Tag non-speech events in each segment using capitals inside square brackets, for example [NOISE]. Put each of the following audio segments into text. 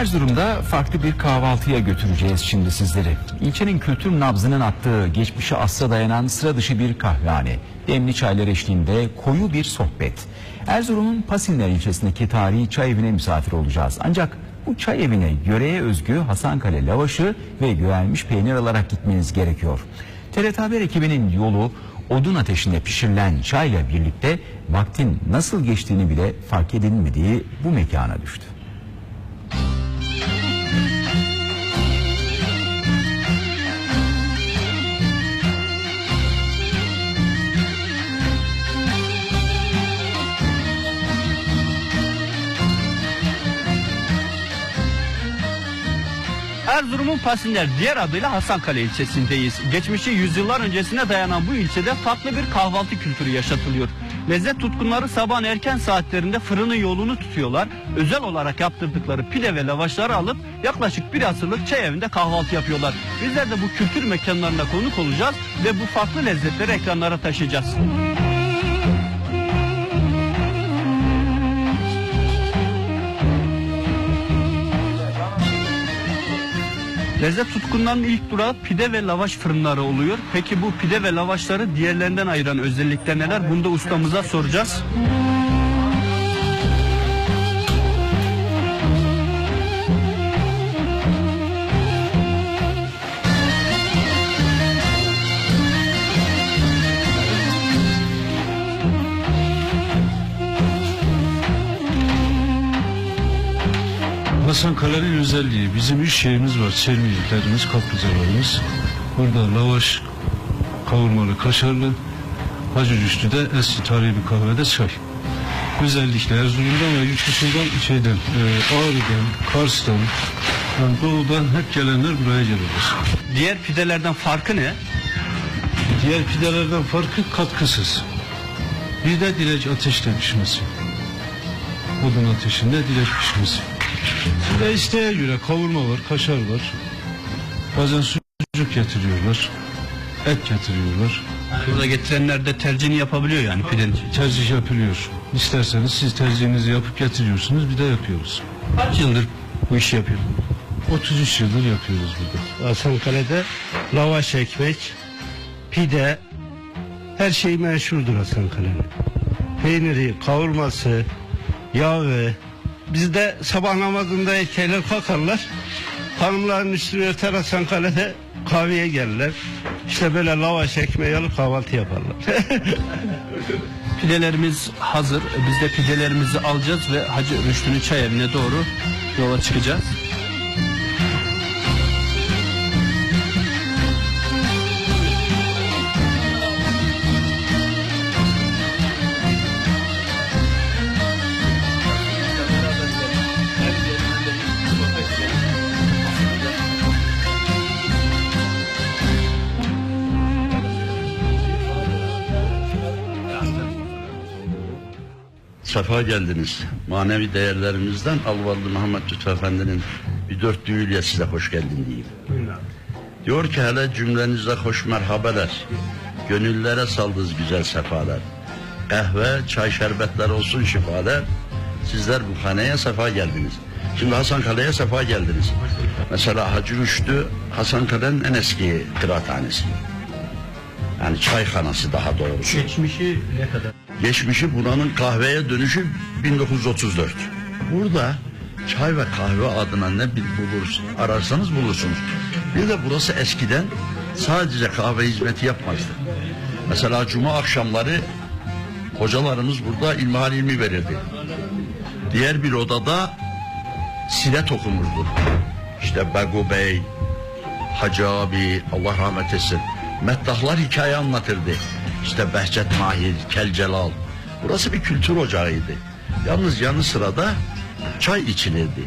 Erzurum'da farklı bir kahvaltıya götüreceğiz şimdi sizleri. İlçenin kültür nabzının attığı geçmişe asra dayanan sıra dışı bir kahvehane. Demli çaylar eşliğinde koyu bir sohbet. Erzurum'un Pasinler ilçesindeki tarihi çay evine misafir olacağız. Ancak bu çay evine yöreye özgü Hasankale lavaşı ve güvenmiş peynir alarak gitmeniz gerekiyor. TRT Haber ekibinin yolu odun ateşinde pişirilen çayla birlikte vaktin nasıl geçtiğini bile fark edilmediği bu mekana düştü. Pasinler diğer adıyla Hasankale ilçesindeyiz. Geçmişi yüzyıllar öncesine dayanan bu ilçede farklı bir kahvaltı kültürü yaşatılıyor. Lezzet tutkunları sabahın erken saatlerinde fırının yolunu tutuyorlar. Özel olarak yaptırdıkları pide ve lavaşları alıp yaklaşık bir asırlık çay evinde kahvaltı yapıyorlar. Bizler de bu kültür mekanlarına konuk olacağız ve bu farklı lezzetleri ekranlara taşıyacağız. Lezzet tutkunlarının ilk durağı pide ve lavaş fırınları oluyor. Peki bu pide ve lavaşları diğerlerinden ayıran özellikler neler? Bunu da ustamıza soracağız. Hasan Kale'nin özelliği bizim üç şeyimiz var. Çelmiyiklerimiz, kaplıcalarımız. Burada lavaş, kavurmalı, kaşarlı. Hacı Rüştü'de eski tarihi bir kahvede çay. Özellikle Erzurum'dan ve yurt dışından şeyden, e, Ağrı'dan, Kars'tan, yani doğudan hep gelenler buraya geliyorlar. Diğer pidelerden farkı ne? Diğer pidelerden farkı katkısız. Bir de dilek ateşte pişmesi. Odun ateşinde dilek pişmesi. De isteğe göre kavurma var, kaşar var. Bazen sucuk getiriyorlar. Et getiriyorlar. Burada getirenler de tercihini yapabiliyor yani pidenin. Tercih yapılıyor. İsterseniz siz tercihinizi yapıp getiriyorsunuz bir de yapıyoruz. Kaç yıldır bu işi yapıyor? 33 yıldır yapıyoruz burada. Hasankale'de lavaş ekmek, pide, her şey meşhurdur Hasankale'nin. Peyniri, kavurması, yağı. Bizde sabah namazında erkekler kalkarlar. Hanımların üstünü örter Hasankale'de kahveye gelirler. İşte böyle lavaş ekmeği alıp kahvaltı yaparlar. [LAUGHS] Pidelerimiz hazır. Biz de pidelerimizi alacağız ve Hacı Rüştü'nün çay evine doğru yola çıkacağız. Sefa geldiniz. Manevi değerlerimizden Alvarlı Muhammed Lütfü Efendi'nin bir dörtlüğüyle size hoş geldin diyeyim. Diyor ki hele cümlenize hoş merhabeler. Gönüllere saldız güzel sefalar. Kahve, çay, şerbetler olsun şifalar. Sizler bu haneye sefa geldiniz. Şimdi Hasan Kale'ye sefa geldiniz. Mesela Hacı Rüştü Hasan Kale'nin en eski kıraathanesi. Yani çayhanası daha doğrusu. Geçmişi ne kadar? Geçmişi buranın kahveye dönüşü 1934. Burada çay ve kahve adına ne bir bulursun, ararsanız bulursunuz. Bir de burası eskiden sadece kahve hizmeti yapmazdı. Mesela cuma akşamları hocalarımız burada ilmihal ilmi verirdi. Diğer bir odada sinet okunurdu. İşte Begu Bey, Hacı abi, Allah rahmet etsin. Meddahlar hikaye anlatırdı. İşte Behçet Mahir, Kel Celal. Burası bir kültür ocağıydı. Yalnız yanı sırada çay içilirdi.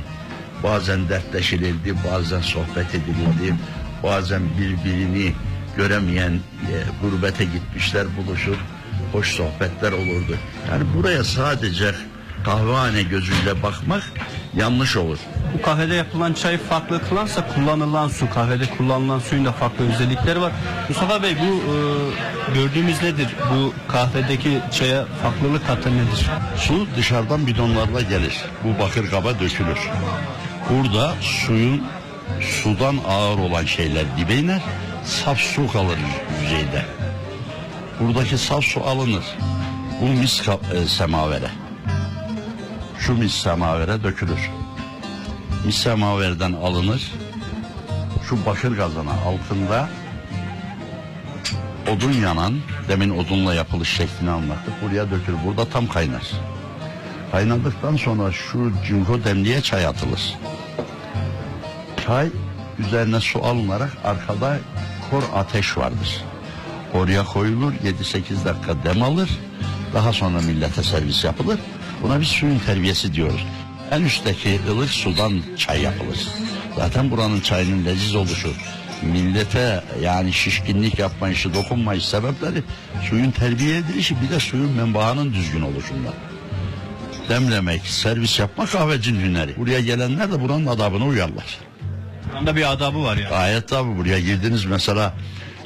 Bazen dertleşilirdi, bazen sohbet edilirdi. Bazen birbirini göremeyen e, gurbete gitmişler buluşur. Hoş sohbetler olurdu. Yani buraya sadece kahvehane gözüyle bakmak yanlış olur. Bu kahvede yapılan çay farklı kılansa kullanılan su, kahvede kullanılan suyun da farklı özellikleri var. Mustafa Bey bu e, gördüğümüz nedir? Bu kahvedeki çaya farklılık katı nedir? Su dışarıdan bidonlarla gelir. Bu bakır kaba dökülür. Burada suyun sudan ağır olan şeyler dibe iner. Saf su kalır yüzeyde. Buradaki saf su alınır. Bu mis e, semavere. Şu mis semavere dökülür. Mis semaverden alınır. Şu bakır kazana altında odun yanan, demin odunla yapılış şeklini anlattık. Buraya dökülür. Burada tam kaynar. Kaynadıktan sonra şu cinko demliğe çay atılır. Çay üzerine su alınarak arkada kor ateş vardır. Oraya koyulur 7-8 dakika dem alır. Daha sonra millete servis yapılır. Buna biz suyun terbiyesi diyoruz. En üstteki ılık sudan çay yapılır. Zaten buranın çayının leziz oluşu, millete yani şişkinlik yapmayışı, dokunmayış sebepleri suyun terbiye edilişi bir de suyun menbaanın düzgün oluşundan demlemek, servis yapmak kahvecinin hüneri. Buraya gelenler de buranın adabına uyarlar. Burada bir adabı var ya. Gayet tabi buraya girdiniz mesela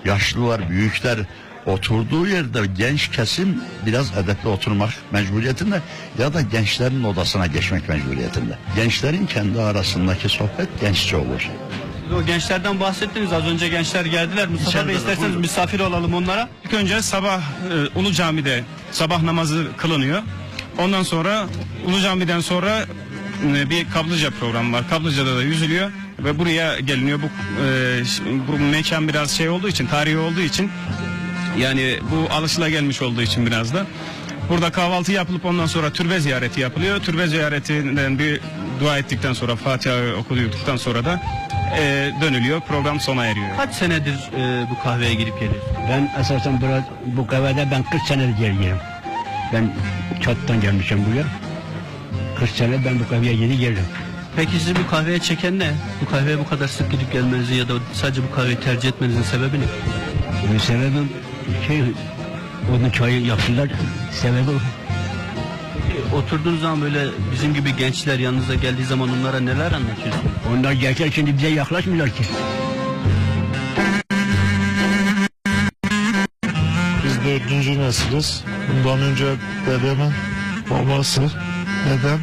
yaşlılar, büyükler oturduğu yerde genç kesim biraz edepli oturmak mecburiyetinde ya da gençlerin odasına geçmek mecburiyetinde. Gençlerin kendi arasındaki sohbet genççe olur. Siz o gençlerden bahsettiniz. Az önce gençler geldiler. Mustafa İçeride Bey isterseniz buyurun. misafir olalım onlara. İlk önce sabah e, Ulu Cami'de sabah namazı kılınıyor. Ondan sonra Ulu Cami'den sonra e, bir kaplıca programı var. Kaplıca'da da yüzülüyor ve buraya geliniyor. Bu, e, bu mekan biraz şey olduğu için, tarihi olduğu için yani bu alışılagelmiş olduğu için biraz da. Burada kahvaltı yapılıp ondan sonra türbe ziyareti yapılıyor. Türbe ziyaretinden bir dua ettikten sonra Fatiha okuduktan sonra da e, dönülüyor. Program sona eriyor. Kaç senedir e, bu kahveye girip geliyorsunuz? Ben esasen burada, bu kahvede ben 40 senedir geliyorum. Ben çattan gelmişim buraya. 40 sene ben bu kahveye yeni geldim. Peki sizi bu kahveye çeken ne? Bu kahveye bu kadar sık gidip gelmenizin ya da sadece bu kahveyi tercih etmenizin sebebi ne? Bunun sebebim şey, onun çayı yaptılar. Sebebi o. Oturduğunuz zaman böyle bizim gibi gençler yanınıza geldiği zaman onlara neler anlatıyorsunuz? Onlar gerçek şimdi bize yaklaşmıyorlar ki. Biz dördüncü nesiliz. Bundan önce dedemin babası, dedem,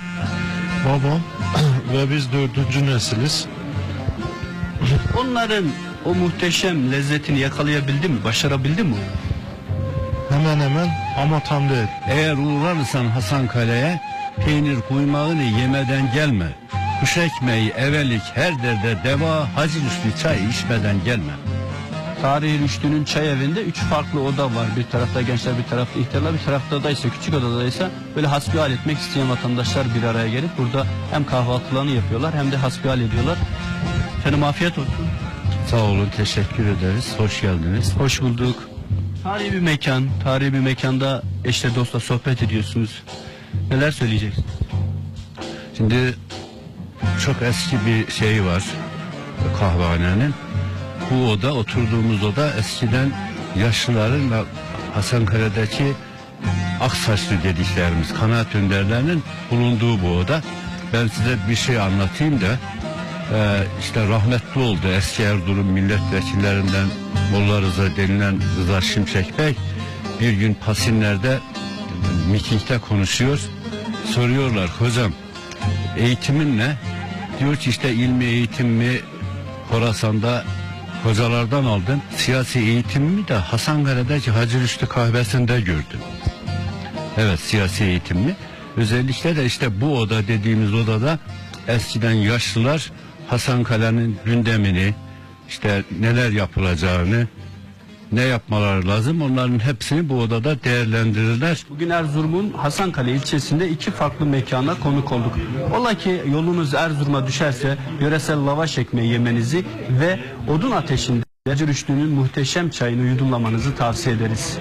babam [CLEARS THROAT] ve biz dördüncü nesiliz. Onların o muhteşem lezzetini yakalayabildi mi? Başarabildi mi? Hemen hemen ama tam değil. Eğer uğrarsan Hasan Kale'ye peynir kuymağını yemeden gelme. Kuş ekmeği, evelik her derde deva, hacı üstü çay içmeden gelme. Tarihi Rüştü'nün çay evinde üç farklı oda var. Bir tarafta gençler, bir tarafta ihtiyarlar, bir tarafta da ise küçük odada ise böyle hasbihal etmek isteyen vatandaşlar bir araya gelip burada hem kahvaltılarını yapıyorlar hem de hasbihal ediyorlar. Efendim afiyet olsun. Sağ olun, teşekkür ederiz. Hoş geldiniz. Hoş bulduk. Tarihi bir mekan, tarihi bir mekanda eşle dostla sohbet ediyorsunuz. Neler söyleyeceksiniz? Şimdi çok eski bir şey var kahvehanenin. Bu oda, oturduğumuz oda eskiden yaşlıların ve Hasankale'deki aksaçlı dediklerimiz kanaat önderlerinin bulunduğu bu oda. Ben size bir şey anlatayım da e, işte rahmetli oldu eski Erzurum milletvekillerinden Molla Rıza denilen Rıza Şimşek Bey bir gün Pasinler'de mitingde konuşuyor. Soruyorlar hocam eğitimin ne? Diyor ki işte ilmi eğitim mi Horasan'da hocalardan aldım. Siyasi eğitimimi de Hasankale'deki Hacı Rüştü kahvesinde gördüm. Evet siyasi eğitimimi. Özellikle de işte bu oda dediğimiz odada eskiden yaşlılar Hasankale'nin gündemini işte neler yapılacağını ne yapmaları lazım onların hepsini bu odada değerlendirirler. Bugün Erzurum'un Hasankale ilçesinde iki farklı mekana konuk olduk. Ola ki yolunuz Erzurum'a düşerse yöresel lavaş ekmeği yemenizi ve odun ateşinde Rüştü'nün muhteşem çayını yudumlamanızı tavsiye ederiz.